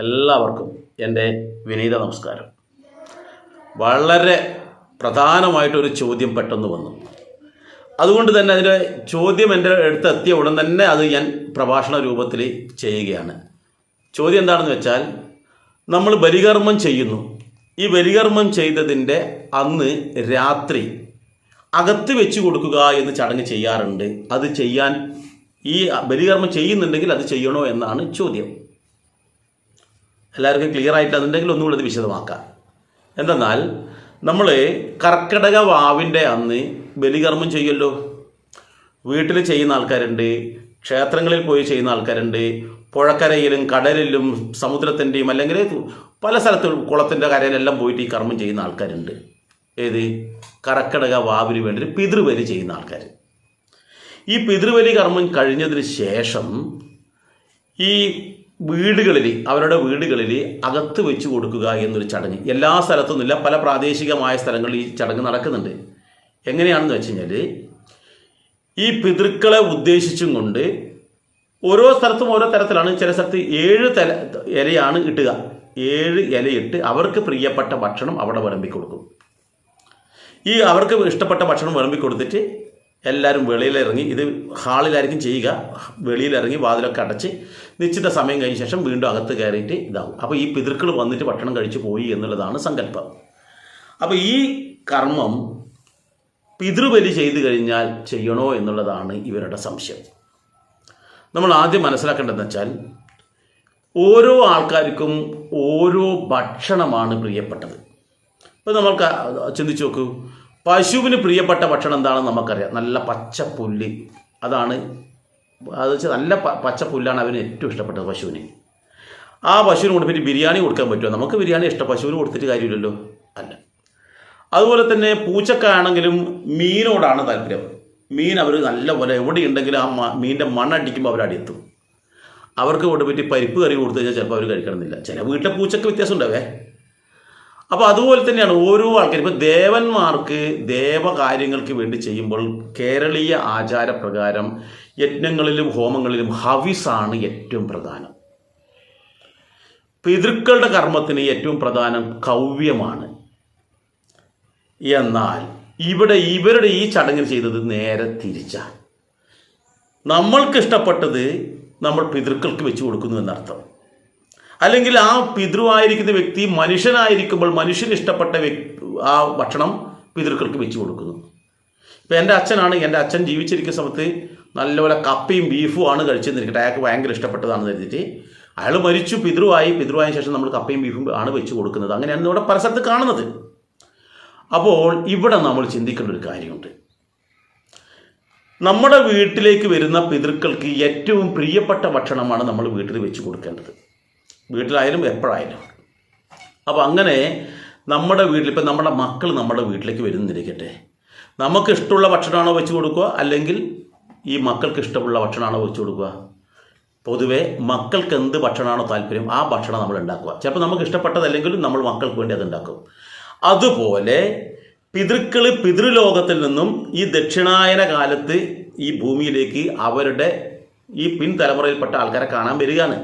എല്ലാവർക്കും എന്റെ വിനീത നമസ്കാരം. വളരെ പ്രധാനമായിട്ടൊരു ചോദ്യം പെട്ടെന്ന് വന്നു. അതുകൊണ്ട് തന്നെ അതിന്റെ ചോദ്യം എന്റെ അടുത്തെത്തിയ ഉടൻ തന്നെ അത് ഞാൻ പ്രഭാഷണ രൂപത്തിൽ ചെയ്യുകയാണ്. ചോദ്യം എന്താണെന്ന് വെച്ചാൽ നമ്മൾ ബലികർമ്മം ചെയ്യുന്നു. ഈ ബലികർമ്മം ചെയ്തതിന്റെ അന്ന് രാത്രി അകത്ത് വെച്ച് കൊടുക്കുക എന്ന് ചടങ്ങ് ചെയ്യാറുണ്ട്. അത് ചെയ്യാൻ ഈ ബലികർമ്മം ചെയ്യുന്നുണ്ടെങ്കിൽ അത് ചെയ്യണോ എന്നാണ് ചോദ്യം. എല്ലാവർക്കും ക്ലിയർ ആയിട്ട് അതുണ്ടെങ്കിൽ ഒന്നുകൂടി അത് വിശദമാക്കാം. എന്തെന്നാൽ നമ്മൾ കർക്കിടക വാവിന്റെ അന്ന് ബലികർമ്മം ചെയ്യുമല്ലോ വീട്ടിൽ ചെയ്യുന്ന ആൾക്കാരുണ്ട് ക്ഷേത്രങ്ങളിൽ പോയി ചെയ്യുന്ന ആൾക്കാരുണ്ട് പുഴക്കരയിലും കടലിലും സമുദ്രത്തിന്റെയും അല്ലെങ്കിൽ പല സ്ഥലത്തും കുളത്തിന്റെ കരയിലെല്ലാം പോയിട്ട് ഈ കർമ്മം ചെയ്യുന്ന ആൾക്കാരുണ്ട്. ഏത്? കർക്കിടക വാവിന് വേണ്ടി പിതൃബലി ചെയ്യുന്ന ആൾക്കാർ ഈ പിതൃബലി കർമ്മം കഴിഞ്ഞതിന് ശേഷം ഈ വീടുകളിൽ അവരുടെ വീടുകളിൽ അകത്ത് വെച്ച് കൊടുക്കുക എന്നൊരു ചടങ്ങ്. എല്ലാ സ്ഥലത്തൊന്നുമില്ല പല പ്രാദേശികമായ സ്ഥലങ്ങളിൽ ഈ ചടങ്ങ് നടക്കുന്നുണ്ട്. എങ്ങനെയാണെന്ന് വെച്ച് കഴിഞ്ഞാൽ ഈ പിതൃക്കളെ ഉദ്ദേശിച്ചും കൊണ്ട് ഓരോ സ്ഥലത്തും ഓരോ തരത്തിലാണ് ചില സ്ഥലത്ത് ഏഴ് തല ഇലയാണ് ഇട്ടുക. ഏഴ് ഇലയിട്ട് അവർക്ക് പ്രിയപ്പെട്ട ഭക്ഷണം അവിടെ വിളമ്പി കൊടുക്കും. ഈ അവർക്ക് ഇഷ്ടപ്പെട്ട ഭക്ഷണം വിളമ്പി കൊടുത്തിട്ട് എല്ലാവരും വെളിയിലിറങ്ങി ഇത് ഹാളിലായിരിക്കും ചെയ്യുക. വെളിയിലിറങ്ങി വാതിലൊക്കെ അടച്ച് നിശ്ചിത സമയം കഴിഞ്ഞ ശേഷം വീണ്ടും അകത്ത് കയറിയിട്ട് ഇതാവും. അപ്പോൾ ഈ പിതൃക്കൾ വന്നിട്ട് ഭക്ഷണം കഴിച്ചു പോയി എന്നുള്ളതാണ് സങ്കല്പം. അപ്പോൾ ഈ കർമ്മം പിതൃബലി ചെയ്തു കഴിഞ്ഞാൽ ചെയ്യണോ എന്നുള്ളതാണ് ഇവരുടെ സംശയം. നമ്മൾ ആദ്യം മനസ്സിലാക്കേണ്ടതെന്ന് വെച്ചാൽ ഓരോ ആൾക്കാർക്കും ഓരോ ഭക്ഷണമാണ് പ്രിയപ്പെട്ടത്. ഇപ്പോൾ നമ്മൾക്ക് ചിന്തിച്ചു നോക്കൂ. പശുവിന് പ്രിയപ്പെട്ട ഭക്ഷണം എന്താണെന്ന് നമുക്കറിയാം. നല്ല പച്ച പുല്ല്. അതാണ് അത് വെച്ചാൽ നല്ല പച്ച പുല്ലാണ് അവന് ഏറ്റവും ഇഷ്ടപ്പെട്ടത് പശുവിന്. ആ പശുവിന് കൊടുത്തിട്ട് ബിരിയാണി കൊടുക്കാൻ പറ്റുമോ? നമുക്ക് ബിരിയാണി ഇഷ്ടം. പശുവിന് കൊടുത്തിട്ട് കാര്യമില്ലല്ലോ. അല്ല. അതുപോലെ തന്നെ പൂച്ചക്കാണെങ്കിലും മീനോടാണ് താല്പര്യം. മീൻ അവർ നല്ലപോലെ എവിടെയുണ്ടെങ്കിലും ആ മീനിന്റെ മണ്ണടിക്കുമ്പോൾ അവരടിയെത്തും അവർക്ക് കൊണ്ടുപോയിട്ട് പരിപ്പ് കറി കൊടുത്തു കഴിഞ്ഞാൽ ചിലപ്പോൾ അവർ കഴിക്കണമെന്നില്ല. ചില വീട്ടിലെ പൂച്ചക്ക് വ്യത്യാസം ഉണ്ടാവേ അപ്പോൾ അതുപോലെ തന്നെയാണ് ഓരോ ആൾക്കാരും. ഇപ്പോൾ ദേവന്മാർക്ക് ദേവകാര്യങ്ങൾക്ക് വേണ്ടി ചെയ്യുമ്പോൾ കേരളീയ ആചാരപ്രകാരം യജ്ഞങ്ങളിലും ഹോമങ്ങളിലും ഹവിസാണ് ഏറ്റവും പ്രധാനം. പിതൃക്കളുടെ കർമ്മത്തിന് ഏറ്റവും പ്രധാനം കൗവ്യമാണ്. എന്നാൽ ഇവിടെ ഇവരുടെ ഈ ചടങ്ങിൽ ചെയ്തത് നേരെ തിരിച്ചാണ്. നമ്മൾക്ക് ഇഷ്ടപ്പെട്ടത് നമ്മൾ പിതൃക്കൾക്ക് വെച്ച് കൊടുക്കുന്നു എന്നർത്ഥം. അല്ലെങ്കിൽ ആ പിതൃവായിരിക്കുന്ന വ്യക്തി മനുഷ്യനായിരിക്കുമ്പോൾ മനുഷ്യന് ഇഷ്ടപ്പെട്ട വ്യക്തി ആ ഭക്ഷണം പിതൃക്കൾക്ക് വെച്ച് കൊടുക്കുന്നു. ഇപ്പം എന്റെ അച്ഛനാണ് എന്റെ അച്ഛൻ ജീവിച്ചിരിക്കുന്ന സമയത്ത് നല്ലപോലെ കപ്പയും ബീഫും ആണ് കഴിച്ചെന്നിരിക്കട്ടെ അയാൾക്ക് ഭയങ്കര ഇഷ്ടപ്പെട്ടതാണെന്ന് കരുതിയിട്ട് അയാൾ മരിച്ചു പിതൃവായി. പിതൃവായ ശേഷം നമ്മൾ കപ്പയും ബീഫും ആണ് വെച്ച് കൊടുക്കുന്നത്. അങ്ങനെയാണ് ഇവിടെ പല സ്ഥലത്ത് കാണുന്നത്. അപ്പോൾ ഇവിടെ നമ്മൾ ചിന്തിക്കേണ്ട ഒരു കാര്യമുണ്ട്. നമ്മുടെ വീട്ടിലേക്ക് വരുന്ന പിതൃക്കൾക്ക് ഏറ്റവും പ്രിയപ്പെട്ട ഭക്ഷണമാണ് നമ്മൾ വീട്ടിൽ വെച്ച് കൊടുക്കേണ്ടത്. വീട്ടിലായാലും എപ്പോഴായാലും. അപ്പോൾ അങ്ങനെ നമ്മുടെ വീട്ടിൽ ഇപ്പം നമ്മുടെ മക്കൾ നമ്മുടെ വീട്ടിലേക്ക് വരുന്നിരിക്കട്ടെ. നമുക്ക് ഇഷ്ടമുള്ള ഭക്ഷണമാണോ വെച്ച് കൊടുക്കുക? അല്ലെങ്കിൽ ഈ മക്കൾക്ക് ഇഷ്ടമുള്ള ഭക്ഷണമാണോ വെച്ച് കൊടുക്കുക? പൊതുവെ മക്കൾക്ക് എന്ത് ഭക്ഷണമാണോ താല്പര്യം ആ ഭക്ഷണം നമ്മൾ ഉണ്ടാക്കുക. ചിലപ്പോൾ നമുക്ക് ഇഷ്ടപ്പെട്ടതല്ലെങ്കിലും നമ്മൾ മക്കൾക്ക് വേണ്ടി അത് ഉണ്ടാക്കും. അതുപോലെ പിതൃക്കൾ പിതൃലോകത്തിൽ നിന്നും ഈ ദക്ഷിണായന കാലത്ത് ഈ ഭൂമിയിലേക്ക് അവരുടെ ഈ പിൻതലമുറയിൽപ്പെട്ട ആൾക്കാരെ കാണാൻ വരികയാണ്.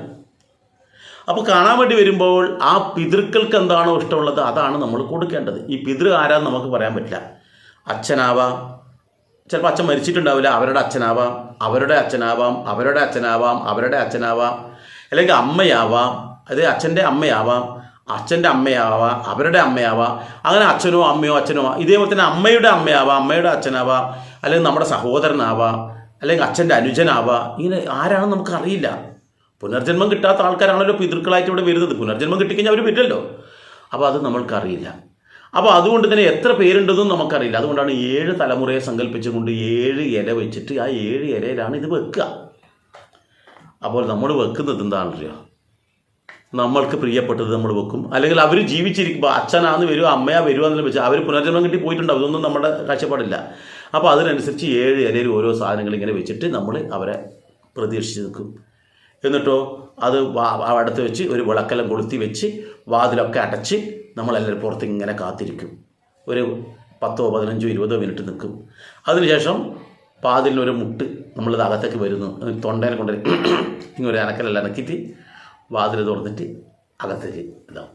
അപ്പോൾ കാണാൻ വേണ്ടി വരുമ്പോൾ ആ പിതൃക്കൾക്ക് എന്താണോ ഇഷ്ടമുള്ളത് അതാണ് നമ്മൾ കൊടുക്കേണ്ടത്. ഈ പിതൃ ആരാന്ന് നമുക്ക് പറയാൻ പറ്റില്ല. അച്ഛനാവാം. ചിലപ്പോൾ അച്ഛൻ മരിച്ചിട്ടുണ്ടാവില്ല. അവരുടെ അച്ഛനാവാം. അവരുടെ അച്ഛനാവാം. അവരുടെ അച്ഛനാവാം. അവരുടെ അച്ഛനാവാം. അല്ലെങ്കിൽ അമ്മയാവാം. അത് അച്ഛന്റെ അമ്മയാവാം. അച്ഛന്റെ അമ്മയാവാം. അവരുടെ അമ്മയാവാം. അങ്ങനെ അച്ഛനോ അമ്മയോ അച്ഛനോ ഇതേപോലെ തന്നെ അമ്മയുടെ അമ്മയാവാം. അമ്മയുടെ അച്ഛനാവാം. അല്ലെങ്കിൽ നമ്മുടെ സഹോദരനാവാം. അല്ലെങ്കിൽ അച്ഛന്റെ അനുജനാവാം. ഇങ്ങനെ ആരാണെന്ന് നമുക്കറിയില്ല. പുനർജന്മം കിട്ടാത്ത ആൾക്കാരാണല്ലോ പിതൃക്കളായിട്ട് ഇവിടെ വരുന്നത്. പുനർജന്മം കിട്ടിക്കഴിഞ്ഞാൽ അവർ വരില്ലല്ലോ അപ്പോൾ അത് നമ്മൾക്കറിയില്ല. അപ്പോൾ അതുകൊണ്ട് തന്നെ എത്ര പേരുണ്ടെന്നും നമുക്കറിയില്ല. അതുകൊണ്ടാണ് ഏഴ് തലമുറയെ സങ്കല്പിച്ചുകൊണ്ട് ഏഴ് ഇല വെച്ചിട്ട് ആ ഏഴ് ഇലയിലാണ് ഇത് വെക്കുക. അപ്പോൾ നമ്മൾ വെക്കുന്നത് എന്താണല്ലോ നമ്മൾക്ക് പ്രിയപ്പെട്ടത് നമ്മൾ വെക്കും. അല്ലെങ്കിൽ അവർ ജീവിച്ചിരിക്കുമ്പോൾ അച്ഛനാന്ന് വരുമോ അമ്മയാ വരുമോ എന്നെല്ലാം വെച്ചാൽ അവർ പുനർജന്മം കിട്ടി പോയിട്ടുണ്ടാവും. ഇതൊന്നും നമ്മുടെ കാഴ്ചപ്പാടില്ല. അപ്പോൾ അതിനനുസരിച്ച് ഏഴ് ഇലയിൽ ഓരോ സാധനങ്ങൾ ഇങ്ങനെ വെച്ചിട്ട് നമ്മൾ അവരെ പ്രതീക്ഷിച്ച് നിൽക്കും. എന്നിട്ടോ അത് അടുത്ത് വെച്ച് ഒരു വിളക്കെല്ലാം കൊളുത്തി വെച്ച് വാതിലൊക്കെ അടച്ച് നമ്മളെല്ലാവരും പുറത്ത് ഇങ്ങനെ കാത്തിരിക്കും. ഒരു പത്തോ പതിനഞ്ചോ ഇരുപതോ മിനിറ്റ് നിൽക്കും. അതിനുശേഷം പാതിലിനൊരു മുട്ട് നമ്മളിത് അകത്തേക്ക് വരുന്നു. തൊണ്ടേനെ കൊണ്ട് ഇങ്ങനെ ഒരു അനക്കലെല്ലാം അനക്കിയിട്ട് വാതിൽ തുറന്നിട്ട് അകത്തേക്ക് ഇതാവും.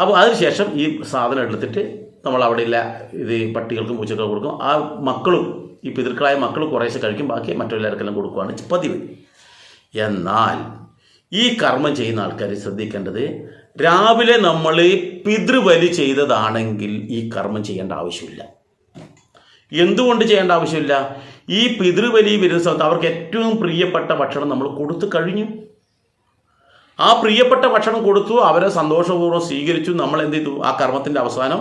അപ്പോൾ അതിനുശേഷം ഈ സാധനം എടുത്തിട്ട് നമ്മൾ അവിടെയുള്ള ഇത് പട്ടികൾക്കും പൂച്ചകൾക്കും കൊടുക്കും. ആ മക്കളും ഈ പിതൃക്കളായ മക്കളും കുറേശ്ശെ കഴിക്കും. ബാക്കി മറ്റുള്ളവർക്കെല്ലാം കൊടുക്കുകയാണ് പതിവ്. എന്നാൽ ഈ കർമ്മം ചെയ്യുന്ന ആൾക്കാർ ശ്രദ്ധിക്കേണ്ടത് രാവിലെ നമ്മൾ പിതൃബലി ചെയ്തതാണെങ്കിൽ ഈ കർമ്മം ചെയ്യേണ്ട ആവശ്യമില്ല. എന്തുകൊണ്ട് ചെയ്യേണ്ട ആവശ്യമില്ല? ഈ പിതൃബലി വരുന്ന സമയത്ത് അവർക്ക് ഏറ്റവും പ്രിയപ്പെട്ട ഭക്ഷണം നമ്മൾ കൊടുത്തു കഴിഞ്ഞു. ആ പ്രിയപ്പെട്ട ഭക്ഷണം കൊടുത്തു അവരെ സന്തോഷപൂർവം സ്വീകരിച്ചു നമ്മൾ എന്ത് ചെയ്തു? ആ കർമ്മത്തിന്റെ അവസാനം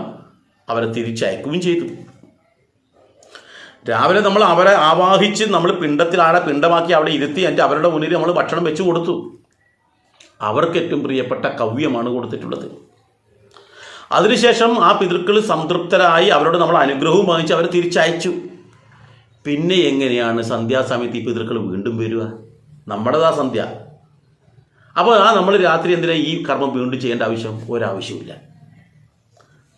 അവരെ തിരിച്ചയക്കുകയും ചെയ്തു. രാവിലെ നമ്മൾ അവരെ ആവാഹിച്ച് നമ്മൾ പിണ്ടത്തിൽ ആടെ പിണ്ടമാക്കി അവിടെ ഇരുത്തി എന്നിട്ട് അവരുടെ മുന്നിൽ നമ്മൾ ഭക്ഷണം വെച്ചു കൊടുത്തു. അവർക്ക് ഏറ്റവും പ്രിയപ്പെട്ട കവ്യമാണ് കൊടുത്തിട്ടുള്ളത്. അതിനുശേഷം ആ പിതൃക്കൾ സംതൃപ്തരായി അവരോട് നമ്മൾ അനുഗ്രഹവും വാങ്ങിച്ച് അവരെ തിരിച്ചയച്ചു. പിന്നെ എങ്ങനെയാണ് സന്ധ്യാസമയത്ത് ഈ പിതൃക്കൾ വീണ്ടും വരിക? നമ്മുടേതാ സന്ധ്യ. അപ്പോൾ ആ നമ്മൾ രാത്രി എന്തിനാ ഈ കർമ്മം വീണ്ടും ചെയ്യേണ്ട ആവശ്യം? ഒരാവശ്യമില്ല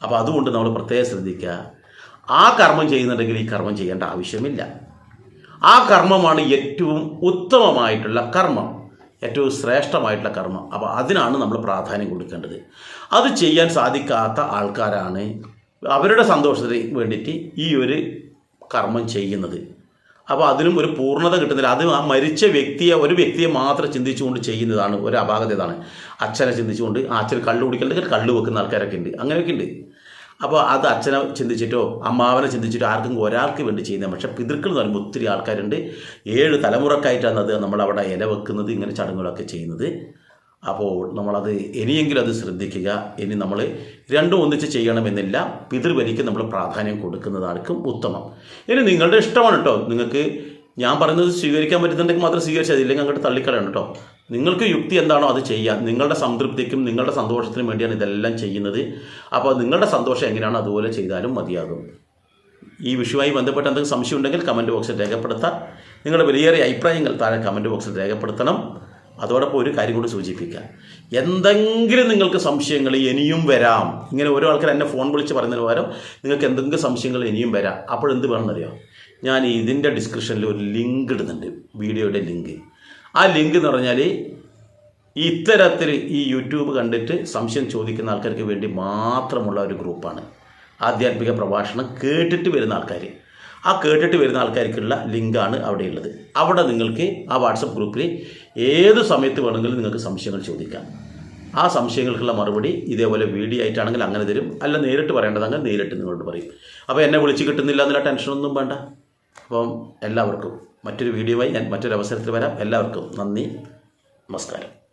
അപ്പോൾ അതുകൊണ്ട് നമ്മൾ പ്രത്യേകം ശ്രദ്ധിക്കുക. ആ കർമ്മം ചെയ്യുന്നുണ്ടെങ്കിൽ ഈ കർമ്മം ചെയ്യേണ്ട ആവശ്യമില്ല. ആ കർമ്മമാണ് ഏറ്റവും ഉത്തമമായിട്ടുള്ള കർമ്മം ഏറ്റവും ശ്രേഷ്ഠമായിട്ടുള്ള കർമ്മം. അപ്പോൾ അതിനാണ് നമ്മൾ പ്രാധാന്യം കൊടുക്കേണ്ടത്. അത് ചെയ്യാൻ സാധിക്കാത്ത ആൾക്കാരാണ് അവരുടെ സന്തോഷത്തിന് വേണ്ടിയിട്ട് ഈ ഒരു കർമ്മം ചെയ്യുന്നത്. അപ്പോൾ അതിനും ഒരു പൂർണത കിട്ടുന്നില്ല. അത് ആ മരിച്ച വ്യക്തിയെ ഒരു വ്യക്തിയെ മാത്രം ചിന്തിച്ചുകൊണ്ട് ചെയ്യുന്നതാണ് ഒരു അപാകതയാണ്. അച്ഛനെ ചിന്തിച്ചുകൊണ്ട് ആ അച്ഛൻ കള്ളു കുടിക്കലുണ്ടെങ്കിൽ കള്ളു വെക്കുന്ന ആൾക്കാരൊക്കെ ഉണ്ട്. അങ്ങനെയൊക്കെ ഉണ്ട്. അപ്പോൾ അത് അച്ഛനെ ചിന്തിച്ചിട്ടോ അമ്മാവനെ ചിന്തിച്ചിട്ടോ ആർക്കും ഒരാൾക്ക് വേണ്ടി ചെയ്യുന്നത്. പക്ഷേ പിതൃക്കൾ എന്ന് പറയുമ്പോൾ ഒത്തിരി ആൾക്കാരുണ്ട്. ഏഴ് തലമുറക്കായിട്ടാണ് അത് നമ്മളവിടെ ഇല വെക്കുന്നത് ഇങ്ങനെ ചടങ്ങുകളൊക്കെ ചെയ്യുന്നത്. അപ്പോൾ നമ്മളത് ഇനിയെങ്കിലും അത് ശ്രദ്ധിക്കുക. ഇനി നമ്മൾ രണ്ടും ഒന്നിച്ച് ചെയ്യണമെന്നില്ല. പിതൃബലിക്ക് നമ്മൾ പ്രാധാന്യം കൊടുക്കുന്നതായിരിക്കും ഉത്തമം. ഇനി നിങ്ങളുടെ ഇഷ്ടമാണ് കേട്ടോ. നിങ്ങൾക്ക് ഞാൻ പറയുന്നത് സ്വീകരിക്കാൻ പറ്റുന്നുണ്ടെങ്കിൽ മാത്രം സ്വീകരിച്ചാൽ ഇല്ലെങ്കിൽ അങ്ങോട്ട് തള്ളിക്കളയണം കേട്ടോ. നിങ്ങൾക്ക് യുക്തി എന്താണോ അത് ചെയ്യാം. നിങ്ങളുടെ സംതൃപ്തിക്കും നിങ്ങളുടെ സന്തോഷത്തിനും വേണ്ടിയാണ് ഇതെല്ലാം ചെയ്യുന്നത്. അപ്പോൾ നിങ്ങളുടെ സന്തോഷം എങ്ങനെയാണോ അതുപോലെ ചെയ്താലും മതിയാകും. ഈ വിഷയവുമായി ബന്ധപ്പെട്ട് എന്തെങ്കിലും സംശയം ഉണ്ടെങ്കിൽ കമന്റ് ബോക്സിൽ രേഖപ്പെടുത്താം. നിങ്ങളുടെ വിലയേറിയ അഭിപ്രായങ്ങൾ താഴെ കമന്റ് ബോക്സിൽ രേഖപ്പെടുത്തണം. അതോടൊപ്പം ഒരു കാര്യം കൂടി സൂചിപ്പിക്കാം. എന്തെങ്കിലും നിങ്ങൾക്ക് സംശയങ്ങൾ ഇനിയും വരാം. ഇങ്ങനെ ഓരോ ആൾക്കാർ എന്നെ ഫോൺ വിളിച്ച് പറയുന്നതിന് പകരം നിങ്ങൾക്ക് എന്തെങ്കിലും സംശയങ്ങൾ ഇനിയും വരാം. അപ്പോഴെന്ത് വേണമെന്നറിയോ? ഞാൻ ഇതിന്റെ ഡിസ്ക്രിപ്ഷനിൽ ഒരു ലിങ്ക് ഇടുന്നുണ്ട് വീഡിയോയുടെ ലിങ്ക് ആ ലിങ്ക് എന്ന് പറഞ്ഞാൽ ഇത്തരത്തിൽ ഈ യൂട്യൂബ് കണ്ടിട്ട് സംശയം ചോദിക്കുന്ന ആൾക്കാർക്ക് വേണ്ടി മാത്രമുള്ള ഒരു ഗ്രൂപ്പാണ് ആധ്യാത്മിക പ്രഭാഷണം കേട്ടിട്ട് വരുന്ന ആൾക്കാർ ആ കേട്ടിട്ട് വരുന്ന ആൾക്കാർക്കുള്ള ലിങ്കാണ് അവിടെയുള്ളത് അവിടെ നിങ്ങൾക്ക് ആ വാട്സപ്പ് ഗ്രൂപ്പിൽ ഏത് സമയത്ത് വേണമെങ്കിലും നിങ്ങൾക്ക് സംശയങ്ങൾ ചോദിക്കാം. ആ സംശയങ്ങൾക്കുള്ള മറുപടി ഇതേപോലെ വീഡിയോ ആയിട്ടാണെങ്കിൽ അങ്ങനെ തരും. അല്ല നേരിട്ട് പറയേണ്ടതെങ്കിൽ നേരിട്ട് നിങ്ങളോട് പറയും. അപ്പോൾ എന്നെ വിളിച്ച് കിട്ടുന്നില്ല എന്നുള്ള ടെൻഷനൊന്നും വേണ്ട. അപ്പം എല്ലാവർക്കും മറ്റൊരു വീഡിയോയുമായി ഞാൻ മറ്റൊരു അവസരത്തിൽ വരാം. എല്ലാവർക്കും നന്ദി. നമസ്കാരം.